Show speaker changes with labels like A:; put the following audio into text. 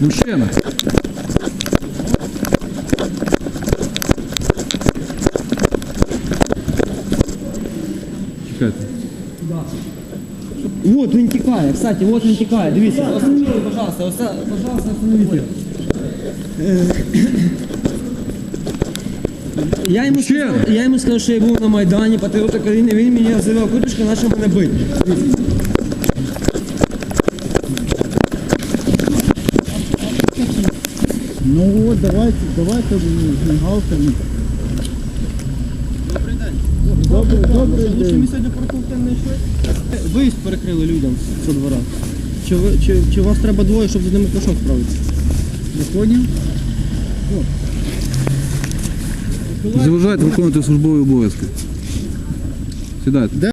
A: Мужчина. Чекайте.
B: Вот він тікає, кстати, вот він тікає, дивіться. Остановите, пожалуйста, оста- пожалуйста, остановите. Е, Я йому,
A: Мужчина.
B: сказав, я йому сказав, що я був на Майдані, патріота країни, він мені завів куточку, почав мене бити.
C: Ну от давайте, давайте мігалками. Добрий день. Добрий, добрий день.
B: сьогодні парковку не йшли? Виїзд перекрили людям з двора. Чи, ви- чи, чи вас треба двоє, щоб з ними пішов справитися?
C: Я?
A: Заважайте виконувати службові обов'язки. Сідайте.
C: Де